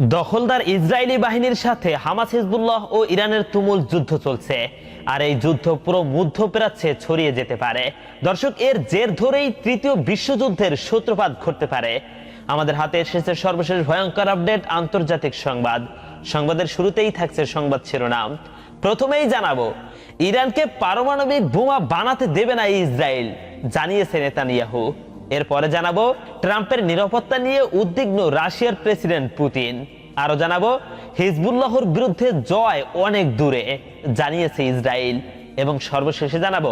দখলদার ইসরায়েলি বাহিনীর সাথে হামাস হিজবুল্লাহ ও ইরানের তুমুল যুদ্ধ চলছে। আর এই যুদ্ধ পুরো মধ্যপ্রাচ্যে ছড়িয়ে যেতে পারে। দর্শক, এর জের ধরেই তৃতীয় বিশ্বযুদ্ধের সূত্রপাত ঘটতে পারে। আমাদের হাতে এসেছে সর্বশেষ ভয়ঙ্কর আপডেট, আন্তর্জাতিক সংবাদ। সংবাদের শুরুতেই থাকছে সংবাদ শিরোনাম। প্রথমেই জানাব, ইরানকে পারমাণবিক বোমা বানাতে দেবে না ইসরায়েল, জানিয়েছে নেতানিয়াহু। এরপরে জানাব ট্রাম্পের নিরাপত্তা নিয়ে উদ্বিগ্ন রাশিয়ার প্রেসিডেন্ট পুতিন। আরও জানাব, হিজবুল্লাহর বিরুদ্ধে জয় অনেক দূরে, জানিয়েছে ইসরায়েল। এবং সর্বশেষে জানাব,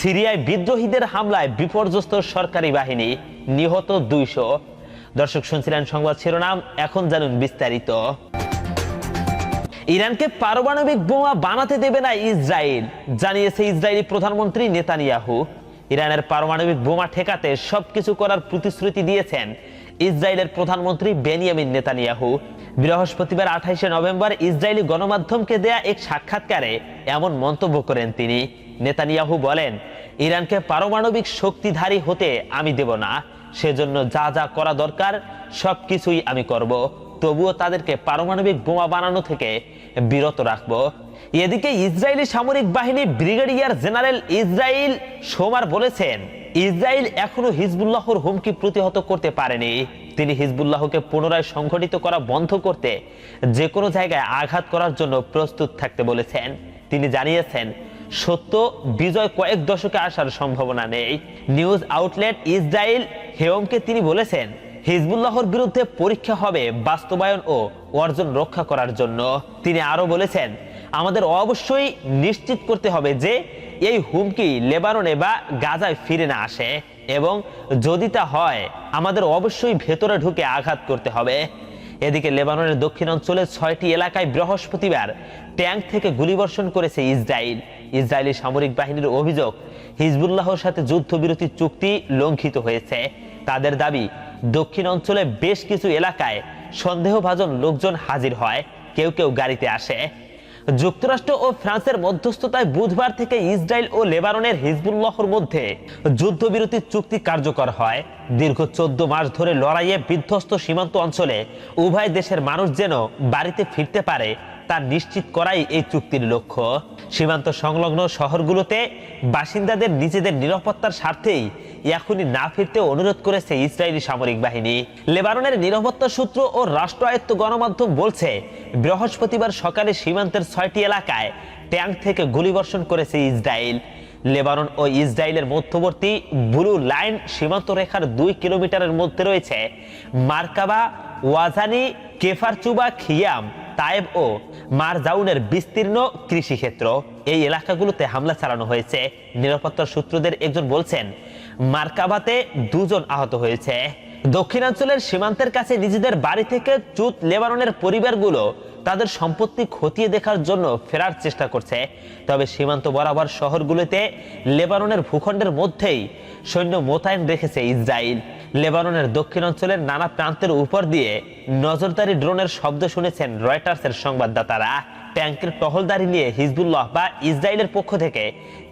সিরিয়ায় বিদ্রোহীদের হামলায় বিপর্যস্ত সরকারি বাহিনী, নিহত দুইশো। দর্শক শুনছিলেন সংবাদ শিরোনাম, এখন জানুন বিস্তারিত। ইরানকে পারমাণবিক বোমা বানাতে দেবে না ইসরায়েল, জানিয়েছে ইসরায়েলি প্রধানমন্ত্রী নেতানিয়াহু। ইরানের পারমাণবিক বোমা ঠেকাতে সবকিছু করার প্রতিশ্রুতি দিয়েছেন ইসরায়েলের প্রধানমন্ত্রী বেনিয়ামিন নেতানিয়াহু। বৃহস্পতিবার আঠাইশে নভেম্বর ইসরায়েলি গণমাধ্যমকে দেয়া এক সাক্ষাৎকারে এমন মন্তব্য করেন তিনি। নেতানিয়াহু বলেন, ইরানকে পারমাণবিক শক্তিধারী হতে আমি দেব না। সেজন্য যা যা করা দরকার সবকিছুই আমি করব। তবুও তাদেরকে পারমাণবিক বোমা বানানো থেকে বিরত রাখব। এদিকে ইসরায়েলি সামরিক বাহিনী ব্রিগেডিয়ার জেনারেল ইসরায়েল সোমার বলেছেন ইসরায়েল এখনও হিজবুল্লাহর হুমকি প্রতিহত করতে পারেনি। তিনি হিজবুল্লাহকে পুনরায় সংগঠিত করা বন্ধ করতে যে কোনো জায়গায় আঘাত করার জন্য প্রস্তুত থাকতে বলেছেন। তিনি জানিয়েছেন, সত্য, বিজয় কয়েক দশকে আসার সম্ভাবনা নেই। নিউজ আউটলেট ইসরায়েল হেয়মকে তিনি বলেছেন হিজবুল্লাহর বিরুদ্ধে পরীক্ষা হবে, বাস্তবায়ন ও অর্জন রক্ষা করার জন্য। তিনি আরও বলেছেন, আমাদের অবশ্যই নিশ্চিত করতে হবে যে এই হুমকি লেবাননে বা গাজায় ফিরে না আসে এবং যদি তা হয়, আমাদের অবশ্যই ভেতরে ঢুকে আঘাত করতে হবে। এদিকে লেবাননের দক্ষিণ অঞ্চলে ছয়টি এলাকায় বৃহস্পতিবার ট্যাঙ্ক থেকে গুলিবর্ষণ করেছে ইসরায়েল। ইসরায়েলি সামরিক বাহিনীর অভিযোগ, হিজবুল্লাহর সাথে যুদ্ধবিরতি চুক্তি লঙ্ঘিত হয়েছে। তাদের দাবি দক্ষিণ অঞ্চলে বেশ কিছু এলাকায় সন্দেহভাজন লোকজন হাজির হয়, কেউ কেউ গাড়িতে আসে। যুক্তরাষ্ট্র ও ফ্রান্সের মধ্যস্থতায় বুধবার থেকে ইসরায়েল ও লেবাননের হিজবুল্লাহর মধ্যে যুদ্ধবিরতি চুক্তি কার্যকর হয়। দীর্ঘ চোদ্দ মাস ধরে লড়াইয়ে বিধ্বস্ত সীমান্ত অঞ্চলে উভয় দেশের মানুষ যেন বাড়িতে ফিরতে পারে তা নিশ্চিত করাই এই চুক্তির লক্ষ্য। সীমান্ত সংলগ্ন শহরগুলোতে বাসিন্দাদের নিজেদের নিরাপত্তার স্বার্থেই এখনই না ফিরতে অনুরোধ করেছে ইসরায়েলি সামরিক বাহিনী। লেবাননের নিরাপত্তা সূত্র ও রাষ্ট্রায়ত্ত গণমাধ্যম বলছে, বৃহস্পতিবার সকালে সীমান্তের ছয়টি এলাকায় ট্যাঙ্ক থেকে গুলিবর্ষণ করেছে ইসরায়েল। লেবানন ও ইসরায়েলের মধ্যবর্তী ব্লু লাইন সীমান্ত রেখার দুই কিলোমিটারের মধ্যে রয়েছে মার্কাবা, ওয়াজানি, কেফারচুবা, খিয়াম। তায়েব ও মারজাউনের বিস্তীর্ণ কৃষিক্ষেত্র। এই এলাকাগুলোতে হামলা চালানো হয়েছে। নিরাপত্তা সূত্রদের একজন বলছেন, মার্কাবাতে দুজন আহত হয়েছে। দক্ষিণাঞ্চলের সীমান্তের কাছে নিজেদের বাড়ি থেকে চুত লেবাননের পরিবারগুলো তাদের সম্পত্তি খতিয়ে দেখার জন্য ফেরার চেষ্টা করছে। তবে সীমান্ত বরাবর শহরগুলোতে লেবাননের ভূখণ্ডের মধ্যেই সৈন্য মোতায়েন রেখেছে ইসরায়েল লেবাননের দক্ষিণ অঞ্চলের নানা প্রান্তের উপর দিয়ে নজরদারি ড্রোনের শব্দ শুনেছেন রয়টার্সের সংবাদদাতারা। ট্যাঙ্কের টহলদারি নিয়ে হিজবুল্লাহ বা ইসরায়েলের পক্ষ থেকে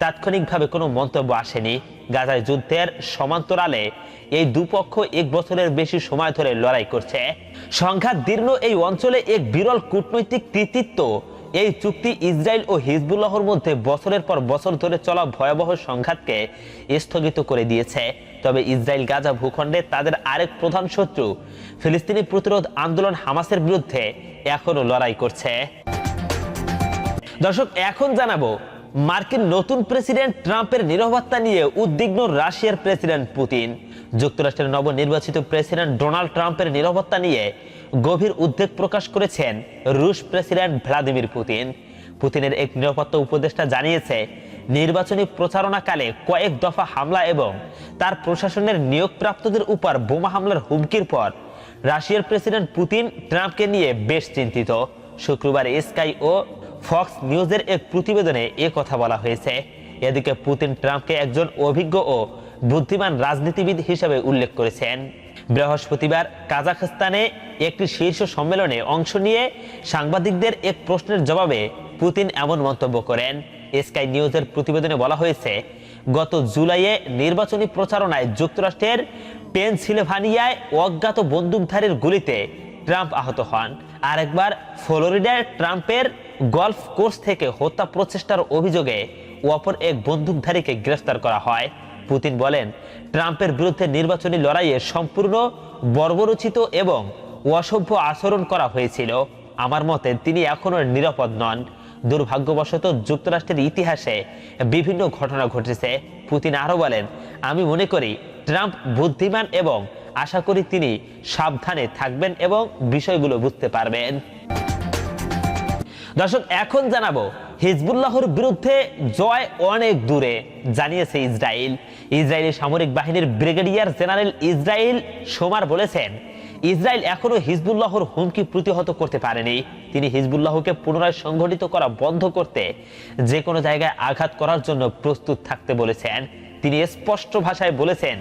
তাৎক্ষণিকভাবে কোনো মন্তব্য আসেনি। গাজায় যুদ্ধের সমান্তরালে এই দুপক্ষ এক বছরের বেশি সময় ধরে লড়াই করছে। সংঘাত দীর্ণ এই অঞ্চলে এক বিরল কূটনৈতিক কৃতিত্ব এই চুক্তি ইসরায়েল ও হিজবুল্লাহর মধ্যে বছরের পর বছর ধরে চলা ভয়াবহ সংঘাতকে স্থগিত করে দিয়েছে। তবে ইসরায়েল গাজা ভূখণ্ডে তাদের আরেক প্রধান শত্রু, ফিলিস্তিনি প্রতিরোধ আন্দোলন হামাসের বিরুদ্ধে এখনও লড়াই করছে। দর্শক, এখন জানাব মার্কিন নতুন প্রেসিডেন্ট ট্রাম্পের নিরাপত্তা নিয়ে উদ্বিগ্ন রাশিয়ার প্রেসিডেন্ট পুতিন। যুক্তরাষ্ট্রের নবনির্বাচিত প্রেসিডেন্ট ডোনাল্ড ট্রাম্পের নিরাপত্তা নিয়ে গভীর উদ্বেগ প্রকাশ করেছেন রুশ প্রেসিডেন্ট ভ্লাদিমির পুতিন। পুতিনের এক নিরাপত্তা উপদেষ্টা জানিয়েছে, নির্বাচনী প্রচারণাকালে কয়েক দফা হামলা এবং তার প্রশাসনের নিয়োগপ্রাপ্তদের উপর বোমা হামলার হুমকির পর রাশিয়ার প্রেসিডেন্ট পুতিন ট্রাম্পকে নিয়ে বেশ চিন্তিত। শুক্রবার স্কাই ও ফক্স নিউজের এক প্রতিবেদনে এ কথা বলা হয়েছে। এদিকে পুতিন ট্রাম্পকে একজন অভিজ্ঞ ও বুদ্ধিমান রাজনীতিবিদ হিসেবে উল্লেখ করেছেন। বৃহস্পতিবার কাজাখস্তানে একটি শীর্ষ সম্মেলনে অংশ নিয়ে সাংবাদিকদের এক প্রশ্নের জবাবে পুতিন এমন মন্তব্য করেন। স্কাই নিউজের প্রতিবেদনে বলা হয়েছে, গত জুলাইয়ে নির্বাচনী প্রচারণায় যুক্তরাষ্ট্রের পেনসিলভানিয়ায় অজ্ঞাত বন্দুকধারীর গুলিতে ট্রাম্প আহত হন। আরেকবার ফ্লোরিডায় ট্রাম্পের গলফ কোর্স থেকে হত্যা প্রচেষ্টার অভিযোগে অপর এক বন্দুকধারীকে গ্রেফতার করা হয়। পুতিন বলেন, ট্রাম্পের বিরুদ্ধে নির্বাচনী লড়াইয়ে সম্পূর্ণ বর্বরচিত এবং অসভ্য আচরণ করা হয়েছিল। আমার মতে, তিনি এখনও নিরাপদ নন। দুর্ভাগ্যবশত যুক্তরাষ্ট্রের ইতিহাসে বিভিন্ন ঘটনা ঘটেছে। পুতিন আরও বলেন, আমি মনে করি, ট্রাম্প বুদ্ধিমান এবং আশা করি তিনি সাবধানে থাকবেন এবং বিষয়গুলো বুঝতে পারবেন। দর্শক, এখন জানাব, হিজবুল্লাহর বিরুদ্ধে জয় অনেক দূরে, জানিয়েছে ইসরায়েল। ইসরায়েলি সামরিক বাহিনীর ব্রিগেডিয়ার জেনারেল ইসরায়েল সোমার বলেছেন, ইসরায়েল এখনও হিজবুল্লাহর হুমকি প্রতিহত করতে পারেনি। তিনি হিজবুল্লাহকে পুনরায় সংগঠিত করা বন্ধ করতে যে কোনো জায়গায় আঘাত করার জন্য প্রস্তুত থাকতে বলেছেন। তিনি স্পষ্ট ভাষায় বলেছেন,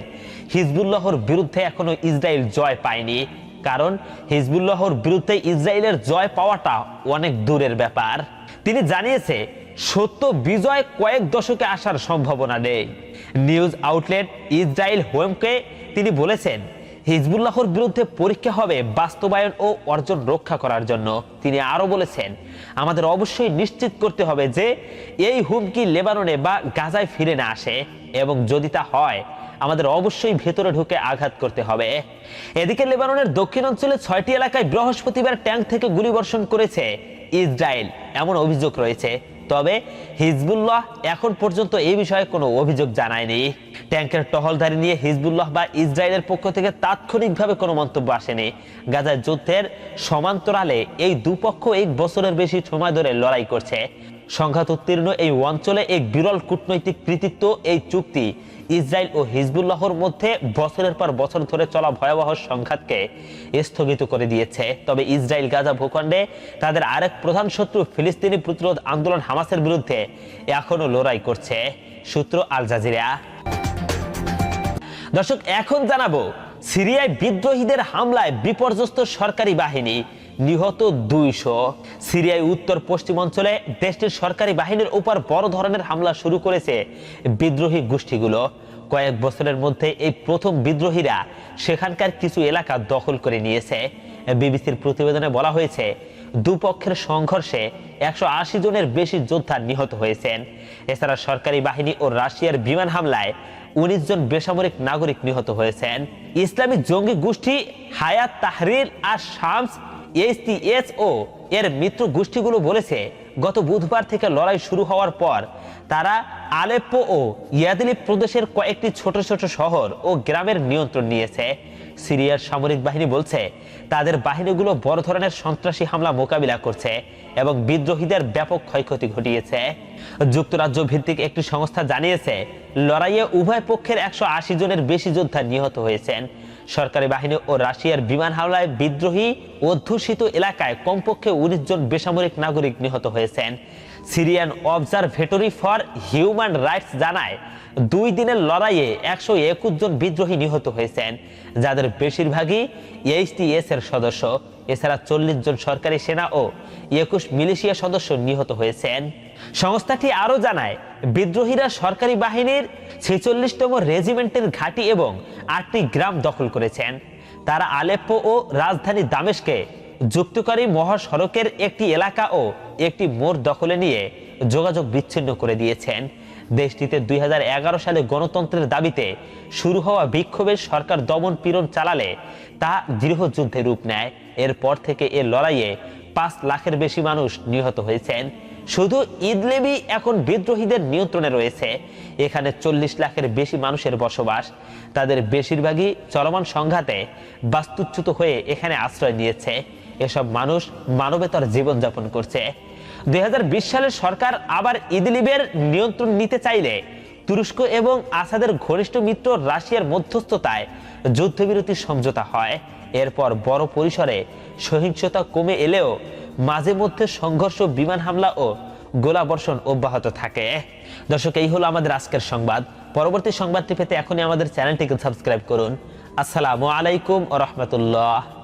হিজবুল্লাহর বিরুদ্ধে এখনও ইসরায়েল জয় পায়নি। কারণ হিজবুল্লাহর বিরুদ্ধে ইসরায়েলের জয় পাওয়াটা অনেক দূরের ব্যাপার। তিনি জানিয়েছে, সত্য বিজয় কয়েক দশকে আসার সম্ভাবনা নেই। নিউজ আউটলেট ইসরায়েল হোমকে তিনি বলেছেন, হিজবুল্লাহর বিরুদ্ধে পরীক্ষা হবে বাস্তবায়ন ও অর্জন রক্ষা করার জন্য। তিনি আরও বলেছেন, আমাদের অবশ্যই নিশ্চিত করতে হবে যে, এই হুমকি লেবাননে বা গাজায় ফিরে না আসে এবং যদি তা হয় আমাদের অবশ্যই ভেতরে ঢুকে আঘাত করতে হবে। এদিকে লেবাননের দক্ষিণ অঞ্চলে ছয়টি এলাকায় বৃহস্পতিবার ট্যাঙ্ক থেকে গুলিবর্ষণ করেছে ইসরায়েল, এমন অভিযোগ রয়েছে। তবে হিজবুল্লাহ এখন পর্যন্ত এই বিষয়ে কোনো অভিযোগ জানায়নি। ট্যাঙ্কের টহলদারি নিয়ে হিজবুল্লাহ বা ইসরায়েলের পক্ষ থেকে তাৎক্ষণিকভাবে কোনো মন্তব্য আসেনি। গাজার যুদ্ধের সমান্তরালে এই দুপক্ষ এক বছরের বেশি সময় ধরে লড়াই করছে। সংঘাত উত্তীর্ণ এই অঞ্চলে এক বিরল কূটনৈতিক কৃতিত্ব, এই চুক্তি। ইসরায়েল ও হিজবুল্লাহর মধ্যে বছরের পর বছর ধরে চলা ভয়াবহ সংঘাতকে স্থগিত করে দিয়েছে। তবে ইসরায়েল গাজা ভূখণ্ডে তাদের আরেক প্রধান শত্রু ফিলিস্তিনি প্রতিরোধ আন্দোলন হামাসের বিরুদ্ধে এখনও লড়াই করছে, সূত্র আল জাজিরা। দর্শক, এখন জানাব সিরিয়ায় বিদ্রোহীদের হামলায় বিপর্যস্ত সরকারি বাহিনী, নিহত দুইশো। সিরিয়ায় উত্তর পশ্চিম অঞ্চলে দেশটির সরকারি বাহিনীর উপর বড় ধরনের হামলা শুরু করেছে বিদ্রোহী গোষ্ঠীগুলো। কয়েক বছরের মধ্যে এই প্রথম বিদ্রোহীরা সেখানকার কিছু এলাকা দখল করে নিয়েছে। বিবিসির প্রতিবেদনে বলা হয়েছে, দুপক্ষের সংঘর্ষে একশো আশি জনের বেশি যোদ্ধা নিহত হয়েছেন। এছাড়া সরকারি বাহিনী ও রাশিয়ার বিমান হামলায় উনিশ জন বেসামরিক নাগরিক নিহত হয়েছেন। ইসলামী জঙ্গি গোষ্ঠী হায়াত তাহরির আর শামস এসটিএস ও এর মিত্র গোষ্ঠীগুলো বলেছে গত বুধবার থেকে লড়াই শুরু হওয়ার পর, তারা আলেপ্পো ও ইয়াদিলি প্রদেশের কয়েকটি ছোট ছোট শহর ও গ্রামের নিয়ন্ত্রণ নিয়েছে। সিরিয়ার সামরিক বাহিনী বলছে, তাদের বাহিনীগুলো বড় ধরনের সন্ত্রাসী হামলা মোকাবিলা করছে এবং বিদ্রোহীদের ব্যাপক ক্ষয়ক্ষতি ঘটিয়েছে। যুক্তরাজ্য ভিত্তিক একটি সংস্থা জানিয়েছে, লড়াইয়ে উভয় পক্ষের একশো আশি জনের বেশি যোদ্ধা নিহত হয়েছেন। সরকারি বাহিনী ও রাশিয়ার বিমান হামলায় বিদ্রোহী অধ্যুষিত এলাকায় কমপক্ষে উনিশ জন বেসামরিক নাগরিক নিহত হয়েছেন। Syrian observatory for human rights জানায়, দুই দিনের লড়াইয়ে একশো একুশ জন বিদ্রোহী নিহত হয়েছেন, যাদের বেশিরভাগই এইচটিএস এর সদস্য। এছাড়া চল্লিশ জন সরকারি সেনা ও একুশ মিলিশিয়া সদস্য নিহত হয়েছেন। সংস্থাটি আরও জানায়, বিদ্রোহীরা সরকারি বাহিনীর ছেচল্লিশতম রেজিমেন্টের ঘাঁটি এবং আটটি গ্রাম দখল করেছেন। তারা আলেপ্পো ও রাজধানী দামেশকে যুক্তকারী মহাসড়কের একটি এলাকা ও একটি মোড় দখলে নিয়ে যোগাযোগ বিচ্ছিন্ন করে দিয়েছেন। দেশটিতে দুই হাজার এগারো সালে গণতন্ত্রের দাবিতে শুরু হওয়া বিক্ষোভের সরকার দমন পীড়ন চালালে তা গৃহযুদ্ধে রূপ নেয়। এরপর থেকে এ লড়াইয়ে পাঁচ লাখের বেশি মানুষ নিহত হয়েছেন। শুধু ইদলেবি এখন বিদ্রোহীদের নিয়ন্ত্রণে রয়েছে। এখানে চল্লিশ লাখের বেশি মানুষের বসবাস। তাদের বেশিরভাগই চলমান সংঘাতে বাস্তুচ্যুত হয়ে এখানে আশ্রয় নিয়েছে। এসব মানুষ মানবেতর জীবনযাপন করছে। দুই সালে সরকার আবার ইদলিবের নিয়ন্ত্রণ নিতে চাইলে তুরস্ক এবং আসাদের ঘনিষ্ঠ মিত্র রাশিয়ার মধ্যস্থতায় যুদ্ধবিরতি সমঝোতা হয়। এরপর বড় পরিসরে সহিংসতা কমে এলেও মাঝে মধ্যে সংঘর্ষ, বিমান হামলা ও গোলাবর্ষণ অব্যাহত থাকে। দর্শক, এই হলো আমাদের আজকের সংবাদ। পরবর্তী সংবাদটি পেতে এখনই আমাদের চ্যানেলটিকে সাবস্ক্রাইব করুন। আসসালামু আলাইকুম ও রহমতুল্লাহ।